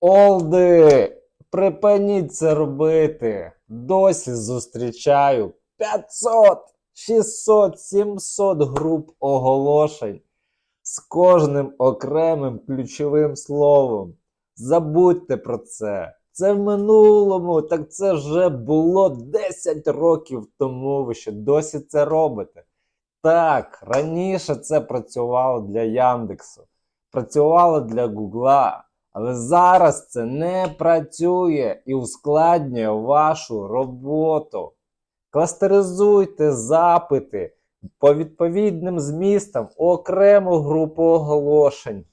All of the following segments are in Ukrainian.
Олди, припиніть це робити. Досі зустрічаю 500, 600, 700 груп оголошень з кожним окремим ключовим словом. Забудьте про це. Це в минулому, так це вже було 10 років тому. Ви ще досі це робите. Так, раніше це працювало для Яндексу, працювало для Гугла, але зараз це не працює і ускладнює вашу роботу. Кластеризуйте запити по відповідним змістам окрему групу оголошень.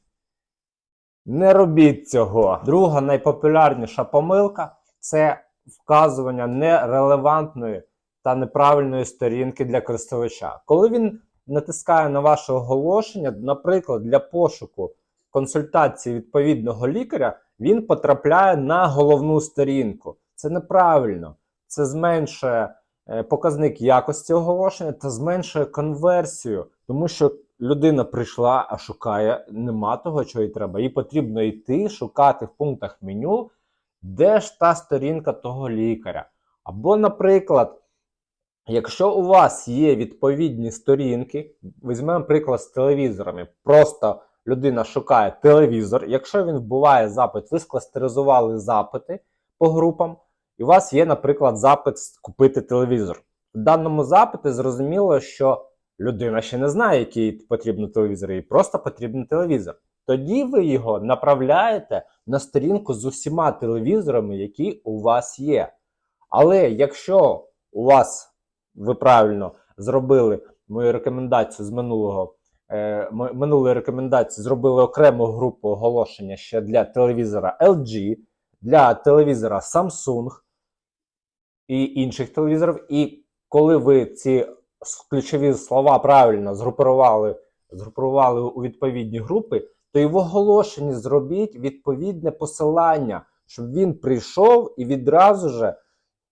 Не робіть цього. Друга найпопулярніша помилка це вказування нерелевантної та неправильної сторінки для користувача. Коли він натискає на ваше оголошення, наприклад, для пошуку консультації відповідного лікаря, він потрапляє на головну сторінку. Це неправильно. Це зменшує е, показник якості оголошення та зменшує конверсію, тому що людина прийшла, а шукає, нема того, чого їй треба. Їй потрібно йти, шукати в пунктах меню, де ж та сторінка того лікаря. Або, наприклад, якщо у вас є відповідні сторінки, візьмемо приклад з телевізорами. Просто людина шукає телевізор. Якщо він вбиває запит, ви скластеризували запити по групам, і у вас є, наприклад, запит купити телевізор. В даному запиті зрозуміло, що людина ще не знає, який потрібен телевізор, їй просто потрібен телевізор. Тоді ви його направляєте на сторінку з усіма телевізорами, які у вас є. Але якщо у вас ви правильно зробили мою рекомендацію з минулого минулої рекомендації, зробили окрему групу оголошення ще для телевізора LG, для телевізора Samsung і інших телевізорів. І коли ви ці ключові слова правильно згрупували, згрупували у відповідні групи, то і в оголошенні зробіть відповідне посилання, щоб він прийшов і відразу же,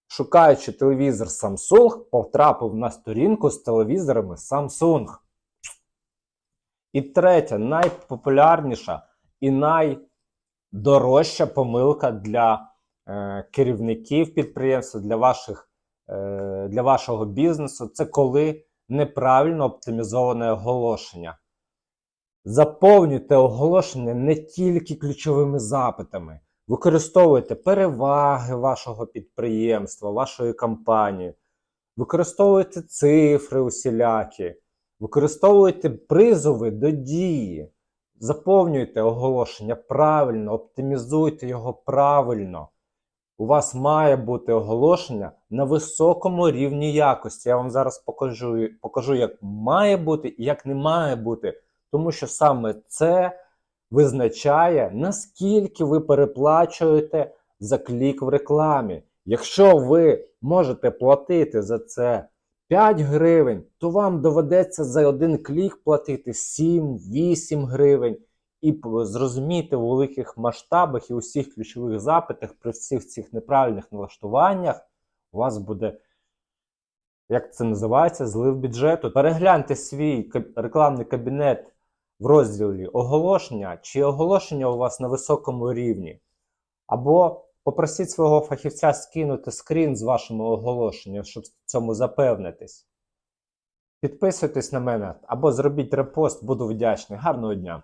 шукаючи телевізор Samsung, потрапив на сторінку з телевізорами Samsung. І третя, найпопулярніша і найдорожча помилка для е, керівників підприємства, для, ваших, е, для вашого бізнесу це коли неправильно оптимізоване оголошення. Заповнюйте оголошення не тільки ключовими запитами. Використовуйте переваги вашого підприємства, вашої компанії, використовуйте цифри усілякі, використовуйте призови до дії, заповнюйте оголошення правильно, оптимізуйте його правильно. У вас має бути оголошення на високому рівні якості. Я вам зараз покажу, покажу як має бути і як не має бути. Тому що саме це визначає, наскільки ви переплачуєте за клік в рекламі. Якщо ви можете платити за це 5 гривень, то вам доведеться за один клік платити 7-8 гривень. І зрозуміти у великих масштабах і усіх ключових запитах при всіх цих неправильних налаштуваннях у вас буде як це називається, злив бюджету. Перегляньте свій рекламний кабінет в розділі оголошення, чи оголошення у вас на високому рівні. Або попросіть свого фахівця скинути скрін з вашими оголошенням, щоб в цьому запевнитись. Підписуйтесь на мене або зробіть репост, буду вдячний. Гарного дня!